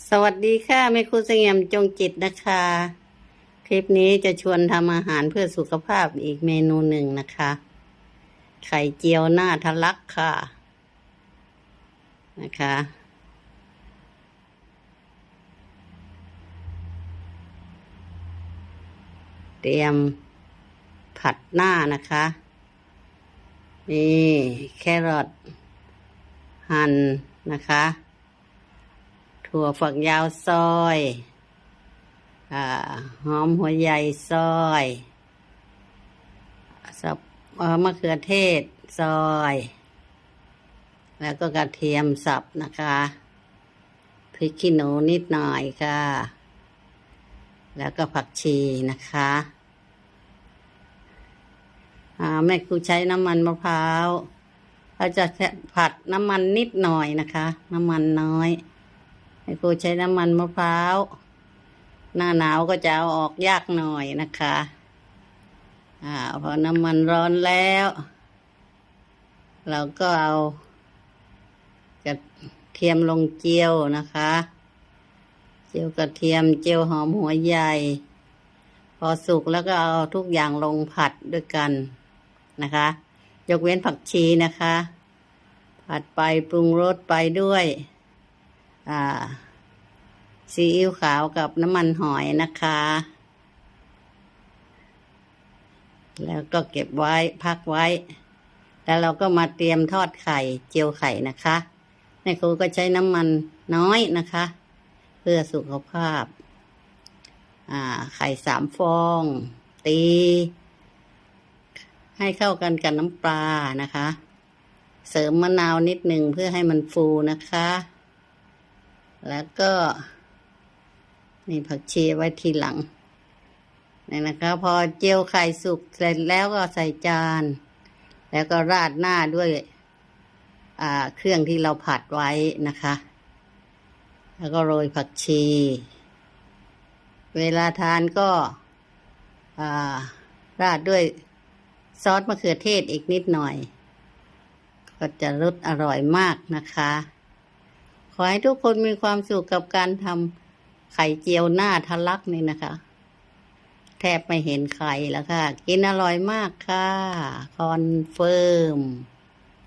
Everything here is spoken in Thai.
สวัสดีค่ะแม่ครูเสงี่ยมจงจิตนะคะ คลิปนี้จะชวนทำอาหารเพื่อสุขภาพอีกเมนูหนึ่งนะคะ ไข่เจียวหน้าทะลักค่ะนะคะ เตรียมผัดหน้านะคะ นี่ แครอทหั่นนะคะ ถั่วฝักยาวซอยอหอมหัวใหญ่ซอยสับมะเขือเทศซอย แล้วก็กระเทียมสับนะคะพริกขี้หนูนิดหน่อยค่ะ แล้วก็ผักชีนะคะแม่ครูใช้น้ำมันมะพร้าวเราจะผัดน้ำมันนิดหน่อยนะคะ น้ำมันน้อย ให้ครูใช้น้ำมันมะพร้าว หน้าหนาวก็จะเอาออกยากหน่อยนะคะอ่าพอน้ำมันร้อนแล้ว เราก็เอากระเทียมลงเจียวนะคะ เจียวกระเทียมเจียวหอมหัวใหญ่ พอสุกแล้วก็เอาทุกอย่างลงผัดด้วยกันนะคะ ยกเว้นผักชีนะคะ ผัดไปปรุงรสไปด้วย อ่าซีอิ๊วขาวกับน้ำมันหอยนะคะ แล้วก็เก็บไว้พักไว้ แล้วเราก็มาเตรียมทอดไข่เจียวไข่นะคะแม่ครูก็ใช้น้ำมันน้อยนะคะ เพื่อสุขภาพ อ่า ไข่สามฟอง ตี ให้เข้ากันกับน้ำปลานะคะ เสริมมะนาวนิดหนึ่งเพื่อให้มันฟูนะคะ แล้วก็ นี่ผักชีไว้ทีหลังนี่นะคะ พอเจียวไข่สุกเสร็จแล้วก็ใส่จาน แล้วก็ราดหน้าด้วยเครื่องที่เราผัดไว้นะคะ แล้วก็โรยผักชี เวลาทานก็าราดด้วยซอสมะเขือเทศอีกนิดหน่อย ก็จะรสอร่อยมากนะคะ อให้ทุกคนมีความสุขกับการทำไข่เจียวหน้าทะลักนี่นะคะ แทบไม่เห็นไข่แล้วค่ะ กินอร่อยมากค่ะ คอนเฟิร์ม